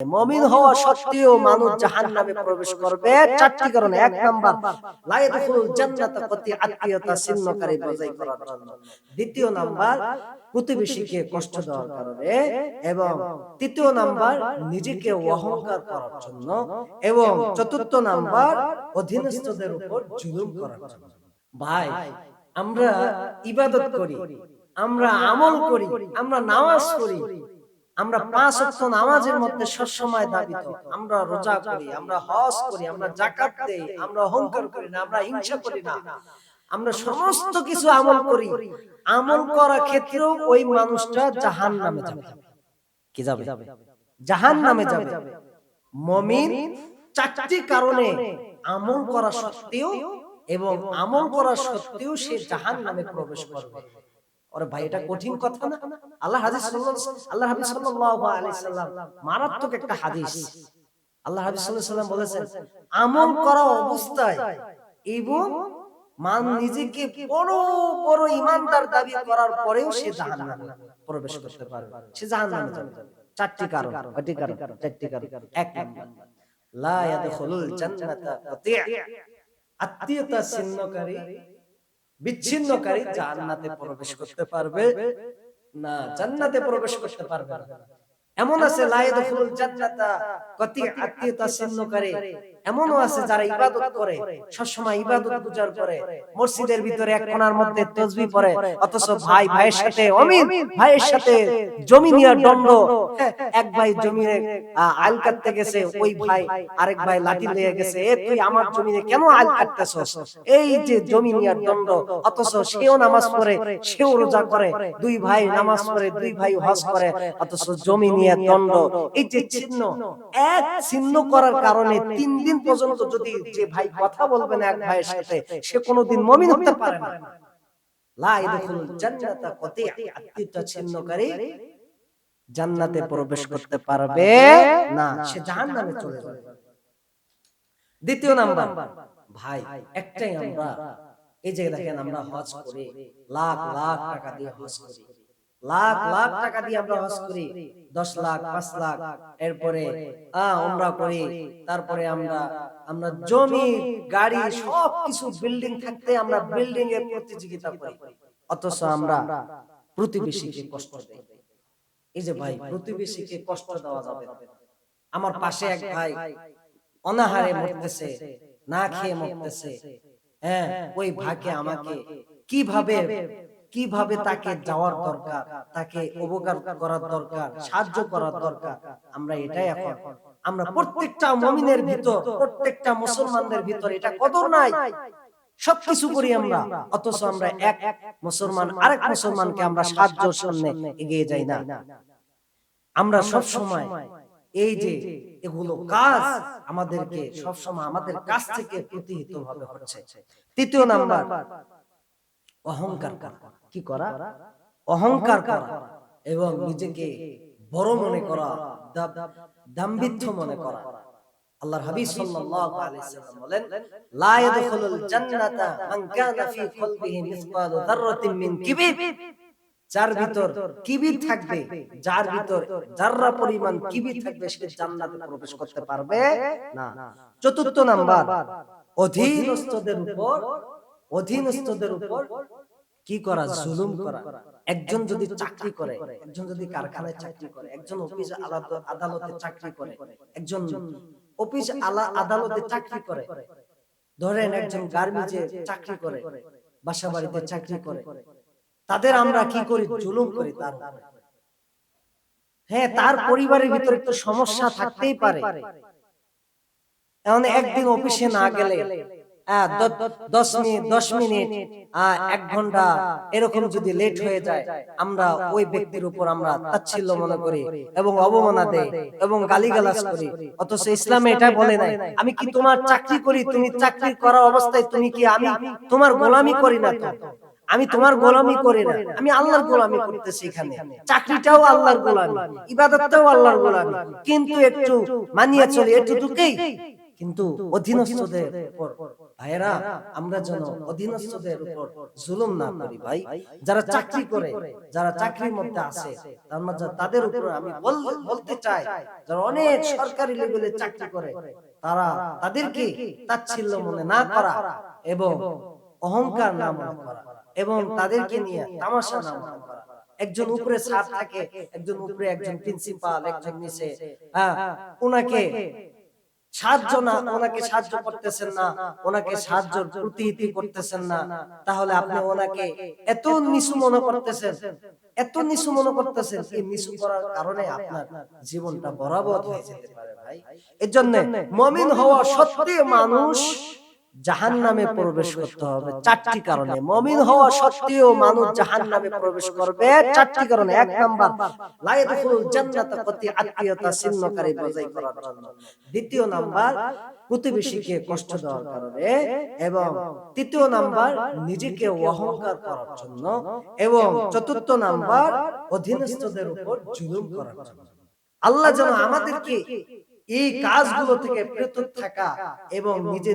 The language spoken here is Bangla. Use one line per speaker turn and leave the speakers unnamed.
মমিন হওয়া সত্ত্বেও মানুষ জাহান্নামে প্রবেশ করবে। চারটি কারণে। এক নাম্বার লা ইয়াদখুলুল জান্নাতা কতি আত্মীয়তা ছিন্নকারী বজায় করার জন্য। দ্বিতীয় নাম্বার প্রতিবেশীকে কষ্ট দেওয়ার কারণে এবং তৃতীয় নাম্বার নিজেকে অহংকার করার জন্য এবং চতুর্থ নাম্বার অধীনস্থদের উপর জুলুম করার জন্য। ভাই আমরা ইবাদত করি আমরা আমল করি আমরা নামাজ করি আমরা পাঁচ ওয়াক্ত নামাজের মধ্যে সবসময় দাবিত আমরা রোজা করি আমরা হজ করি আমরা জাকাত দেই আমরা অহংকার করি না আমরা হিংসা করি না। আমরা সমস্ত কিছু আমল করি আমল করার ক্ষেত্রেও ওই মানুষটা জাহান নামে যাবে। কি যাবে? জাহান নামে যাবে। মমিন চারটি কারণে আমল করা সত্ত্বেও এবং আমল করা সত্ত্বেও সে জাহান নামে প্রবেশ করবে। ওরে ভাই এটা কঠিন কথা না? আল্লাহ হাদিস আল্লাহ হাবিব সাল্লাল্লাহু আলাইহি সাল্লাম মারাত্মক একটা হাদিস। আল্লাহ হাবিব সাল্লাল্লাহু আলাইহি বলেছেন আমল করা অবস্থায় এবং মান নিজেকে বড় বড় ইমানদার দাবি করার পরেও সে জাহান্নামে প্রবেশ করতে পারবে। সে জাহান্নামে যাবে। চারটি কারণ কয়টি কারণ চারটি কারণ। এক নম্বর লা ইয়াদখুলুল জান্নাতা আত্মীয়তা ছিন্নকারী। বিচ্ছিন্নকারী জান্নাতে প্রবেশ করতে পারবে? না জান্নাতে প্রবেশ করতে পারবে না। এমন আছে লাইদুল জান্নাতা। কতি আত্মীয়তা ছিন্নকারী এমনও আছে যারা ইবাদত করে সবসময় ইবাদত গুজার করে মসজিদের ভিতরে এক কোণার মধ্যে তসবিহ পড়ে অথচ ভাই ভাইয়ের সাথে অমিন ভাইয়ের সাথে জমি নিয়ে দণ্ড এক ভাই জমিনে আহ, আল কাটতে গেছে ওই ভাই আরেক ভাই লাঠি নিয়ে গেছে এ তুই আমার জমিনে কেন আল কাটতেছস? এই যে জমি নিয়ে দণ্ড অথচ সেও নামাজ পড়ে সেও রোজা করে দুই ভাই নামাজ পড়ে দুই ভাই হজ করে অথচ জমি নিয়ে দণ্ড এই যে চিহ্ন এক চিহ্ন করার কারণে তিন দিন পর্যন্ত যদি যে ভাই কথা বলবে না এক ভাইয়ের সাথে সে কোনোদিন মমিন হতে পারে না। লা জান্নাতা কতি আত্মীয়তা ছিন্নকারী জান্নাতে প্রবেশ করতে পারবে না সে জাহান্নামে চলে যাবে। দ্বিতীয় নাম্বার ভাই একটাই আমরা। এই যে দেখেন আমরা হজ করি। লাখ লাখ টাকা দিয়ে হজ করি। লাখ লাখ টাকা দিয়ে আমরা হজ করি দশ লাখ পাঁচ লাখ এরপরে আমরা করি তারপরে আমরা আমরা জমি গাড়ি সব কিছু বিল্ডিং থাকতে আমরা বিল্ডিং এর প্রতিযোগিতা করি অথচ আমরা প্রতিবেশীকে কষ্ট দেই। এই যে ভাই প্রতিবেশীকে কষ্ট দেওয়া যাবে আমার পাশে এক ভাই অনাহারে মরতেছে না খেয়ে মরতেছে। হ্যাঁ ওই ভাগে আমাকে কীভাবে কীভাবে তাকে যাওয়ার দরকার তাকে উপকার করার দরকার সাহায্য করার দরকার। আমরা এটাই এখন। আমরা প্রত্যেকটা মমিনের ভিতর প্রত্যেকটা মুসলমানদের ভিতর এটা কদর নাই। সবকিছু করি আমরা অথচ আমরা এক মুসলমান আরেক মুসলমানকে আমরা সাহায্যের সামনে এগিয়ে যাই না। আমরা সব সময় এই যে এগুলো কাজ আমাদেরকে সব সময় আমাদের কাছ থেকে প্রতিহিত ভাবে হচ্ছে। তৃতীয় নাম্বার অহংকার করা। কি করা? অহংকার করা। এবং নিজেকে বড় মনে করা দাম্ভিত্ব মনে করা। আল্লাহর হাবিব সাল্লাল্লাহু আলাইহি সাল্লাম বলেন লা ইয়াদখুলুল জান্নাতা মান কানা ফি কলবিহি মিসকালু যাররাতিন মিন কিবির। যার ভিতর কিবির থাকবে যার ভিতর যাররা পরিমাণ কিবির থাকবে সে জান্নাতে প্রবেশ করতে পারবে। না। চতুর্থ নাম্বার অধীনস্থদের উপর অধীনস্থদের উপর কি করা? জুলুম করা। একজন যদি চাকরি করে একজন যদি কারখানায় চাকরি করে একজন অফিস আদালতে চাকরি করে একজন অফিস আলা- আদালতে চাকরি করে। ধরেন একজন গার্মেন্টে চাকরি করে বাসা বাড়িতে চাকরি করে। তাদের আমরা কি করি? জুলুম করি তার হ্যাঁ তার পরিবারের ভিতরে একটু সমস্যা থাকতেই পারে। এখন একদিন অফিসে না গেলে দশ মিনিট দশ মিনিট এক ঘণ্টা এরকম যদি লেট হয়ে যায়, আমরা ওই ব্যক্তির উপর আমরা তাচ্ছিল্য মনে করি এবং এবং গালিগালাজ করি। অথচ ইসলামে এটা বলে নাই, আমি কি তোমার চাকরি করি? তুমি চাকরি করা অবস্থায় তুমি কি আমি তোমার গোলামি করি না আমি তোমার গোলামি করি না, আমি আল্লাহর গোলামি করতেছি এখানে। চাকরিটাও আল্লাহর গোলামি, ইবাদতটাও আল্লাহর গোলামি। কিন্তু একটু মানিয়ে চলি এটুকুই কিন্তু অধীনস্থদের উপর। ভাইয়েরা আমরা যেন অধীনস্থদের উপর জুলুম না করি ভাই। যারা চাকরি করে যারা চাকরির মধ্যে আছে তার মাঝে তাদের উপর আমি বলতে চাই যারা অনেক সরকারি লেভেলে চাকরি করে তারা তাদেরকে তাচ্ছিল্য মনে না করা এবং অহংকার না মনে করা এবং তাদেরকে নিয়ে তামাশা না মনে করা। একজন উপরে স্যার থাকে একজন উপরে একজন প্রিন্সিপাল একজন নিচে হ্যাঁ ওনাকে সাহায্য না ওনাকে সাহায্য করতেছেন না ওনাকে সাহায্য প্রতিহিতি করতেছেন না তাহলে আপনি ওনাকে এত নিচু মনে করতেছেন এত নিচু মনে করতেছেন এই নিচু করার কারণে আপনার জীবনটা বরাবর হয়ে যেতে পারে ভাই। এর জন্য মমিন হওয়া সত্যি মানুষ জাহান নামে প্রবেশ করতে হবে। চারটি কারণে। মমিন হওয়া সত্ত্বেও মানুষ জাহান নামে প্রবেশ করবে। চারটি কারণে। এক নাম্বার। লাইদুল জান্নাত প্রতি আত্মীয়তা ছিন্নকারী বজায় করার জন্য। দ্বিতীয় নাম্বার প্রতিবেশীকে কষ্ট দেওয়ার কারণে এবং তৃতীয় নাম্বার নিজেকে অহংকার করার জন্য এবং চতুর্থ নাম্বার অধীনস্থদের উপর জুলুম করার জন্য। আল্লাহ যেন আমাদেরকে এই কাজগুলো থেকে পৃথক থাকা এবং নিজে